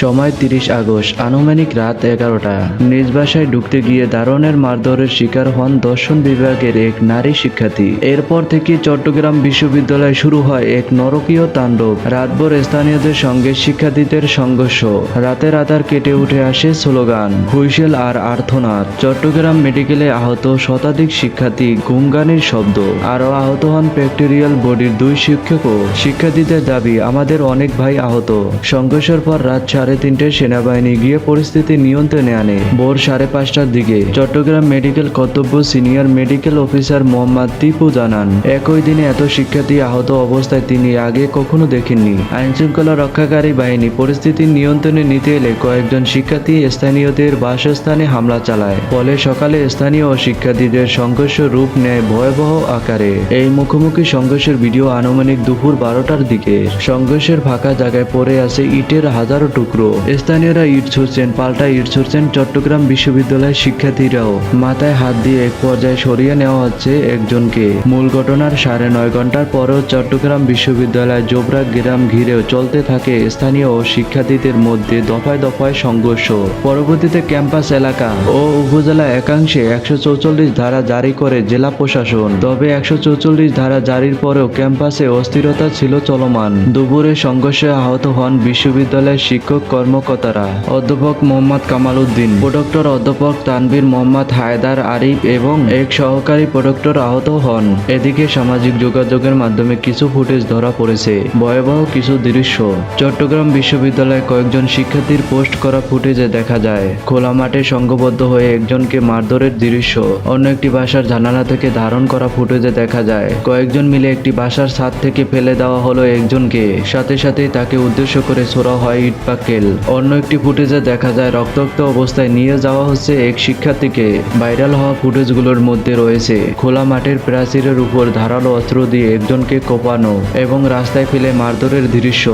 সময় তিরিশ আগস্ট, আনুমানিক রাত এগারোটা। নিজ বাসায় ঢুকতে গিয়ে দারুণের মারধরের শিকার হন দর্শন বিভাগের এক নারী শিক্ষার্থী। এরপর থেকে চট্টগ্রাম বিশ্ববিদ্যালয়ে শুরু হয় এক নরকীয় তাণ্ডব। রাতভর স্থানীয়দের সঙ্গে শিক্ষার্থীদের সংঘর্ষ। রাতের আধার কেটে উঠে আসে স্লোগান, হুইসেল আর আর্থনাদ চট্টগ্রাম মেডিকেলে আহত শতাধিক শিক্ষার্থী গুমগানের শব্দ। আরও আহত হন ব্যাকটেরিয়াল বডির দুই শিক্ষকও। শিক্ষার্থীদের দাবি, আমাদের অনেক ভাই আহত। সংঘর্ষের পর রাত সাড়ে তিনটায় সেনাবাহিনী গিয়ে পরিস্থিতি নিয়ন্ত্রণে আনে। ভোর সাড়ে পাঁচটার দিকে চট্টগ্রাম মেডিকেল কর্তব্য senior medical officer Mohammad Tipu জানান, একই দিনে এত শিক্ষার্থী আহত অবস্থায় তিনি আগে কখনো দেখেননি। আইনশৃঙ্খলা রক্ষাকারী বাহিনী পরিস্থিতি নিয়ন্ত্রণে নিতে এলে কয়েকজন শিক্ষার্থী স্থানীয়দের বাসস্থানে হামলা চালায়। ফলে সকালে স্থানীয় শিক্ষার্থীদের সংঘর্ষ রূপ নেয় ভয়াবহ আকারে। এই মুখোমুখি সংঘর্ষের ভিডিও আনুমানিক দুপুর বারোটার দিকে। সংঘর্ষের ফাঁকা জায়গায় পড়ে আছে ইটের হাজারো টুকরো। স্থানীয়রা ইট ছুটছেন পাল্টা ইট ছুটছেন চট্টগ্রাম বিশ্ববিদ্যালয়ের শিক্ষার্থীরাও। মাথায় হাত দিয়ে এক পর্যায়ে সরিয়ে নেওয়া হচ্ছে একজনকে। মূল ঘটনার সাড়ে নয় ঘণ্টার পরেও চট্টগ্রাম বিশ্ববিদ্যালয় জোবরা গ্রাম ঘিরেও চলতে থাকে স্থানীয় ও শিক্ষার্থীদের মধ্যে দফায় দফায় সংঘর্ষ। পরবর্তীতে ক্যাম্পাস এলাকা ও উপজেলা একাংশে একশো ধারা জারি করে জেলা প্রশাসন। তবে একশো চৌচল্লিশ ধারা জারির পরেও ক্যাম্পাসে অস্থিরতা ছিল চলমান। দুপুরে সংঘর্ষে আহত হন বিশ্ববিদ্যালয়ের শিক্ষক কর্মকর্তারা। অধ্যাপক মোহাম্মদ কামাল উদ্দিন প্রডক্টর অধ্যাপক তানভীর মোহাম্মদ হায়দার আরিফ এবং এক সহকারী প্রডক্টর আহত হন। এদিকে সামাজিক যোগাযোগের মাধ্যমে কিছু ফুটেজ ধরা পড়েছে। ভয়াবহ কিছু দৃশ্য। চট্টগ্রাম বিশ্ববিদ্যালয়ে কয়েকজন শিক্ষার্থীর পোস্ট করা ফুটেজে দেখা যায়, খোলা মাঠে সংঘবদ্ধ হয়ে একজনকে মারধরের দৃশ্য। অন্য একটি বাসার জানালা থেকে ধারণ করা ফুটেজে দেখা যায়, কয়েকজন মিলে একটি বাসার ছাদ থেকে ফেলে দেওয়া হলো একজনকে। সাথে সাথেই তাকে উদ্দেশ্য করে ছোড়া হয় ইট পাকেল অন্য একটি ফুটেজে দেখা যায়, রক্তাক্ত অবস্থায় নিয়ে যাওয়া হচ্ছে এক শিক্ষার্থীকে। ভাইরাল হওয়া ফুটেজগুলোর মধ্যে রয়েছে, খোলা মাঠের প্রাচীরের উপর ধারালো অস্ত্র দিয়ে একজনকে কোপানো এবং রাস্তায় ফেলে মারধরের দৃশ্য।